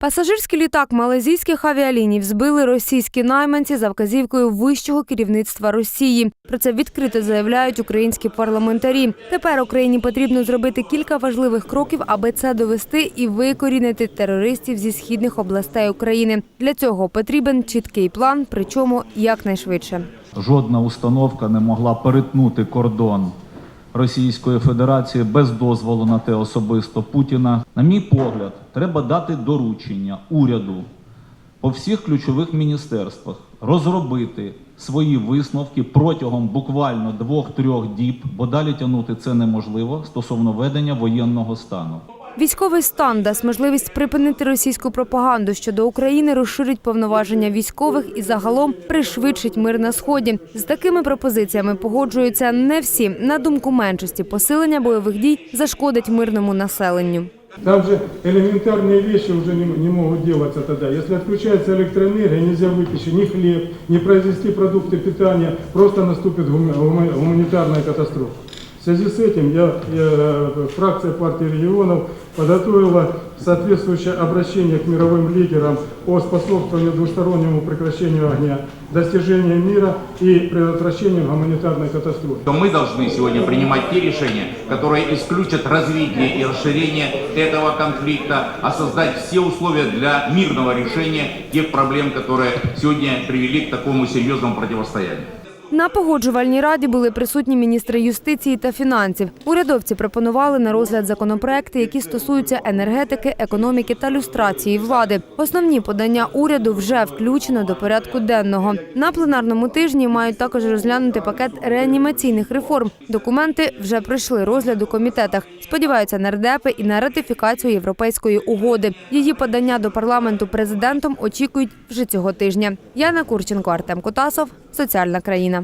Пасажирський літак малазійських авіаліній збили російські найманці за вказівкою вищого керівництва Росії. Про це відкрито заявляють українські парламентарі. Тепер Україні потрібно зробити кілька важливих кроків, аби це довести і викорінити терористів зі східних областей України. Для цього потрібен чіткий план, причому якнайшвидше. Жодна установка не могла перетнути кордон Російської Федерації без дозволу на те особисто Путіна. На мій погляд, треба дати доручення уряду по всіх ключових міністерствах розробити свої висновки протягом буквально двох-трьох діб, бо далі тягнути це неможливо стосовно ведення воєнного стану. Військовий стан дасть можливість припинити російську пропаганду щодо України, розширить повноваження військових і загалом пришвидшить мир на сході. З такими пропозиціями погоджуються не всі. На думку меншості, посилення бойових дій зашкодить мирному населенню. Там же элементарные вещи уже не, не могут делаться тогда. Если отключается электроэнергия, нельзя выпечь ни хлеб, не произвести продукты питания, просто наступит гума- гума- гуманитарная катастрофа. В связи с этим я, я, э, фракция партии регионов подготовила соответствующее обращение к мировым лидерам о способствовании двустороннему прекращению огня, достижению мира и предотвращению гуманитарной катастрофы. мы должны сегодня принимать те решения, которые исключат развитие и расширение этого конфликта, а создать все условия для мирного решения тех проблем, которые сегодня привели к такому серьезному противостоянию. На погоджувальній раді були присутні міністри юстиції та фінансів. Урядовці пропонували на розгляд законопроекти, які стосуються енергетики, економіки та люстрації влади. Основні подання уряду вже включено до порядку денного. На пленарному тижні мають також розглянути пакет реанімаційних реформ. Документи вже пройшли розгляд у комітетах. Сподіваються нардепи і на ратифікацію європейської угоди. Її подання до парламенту президентом очікують вже цього тижня. Яна Курченко, Артем Кутасов, соціальна країна.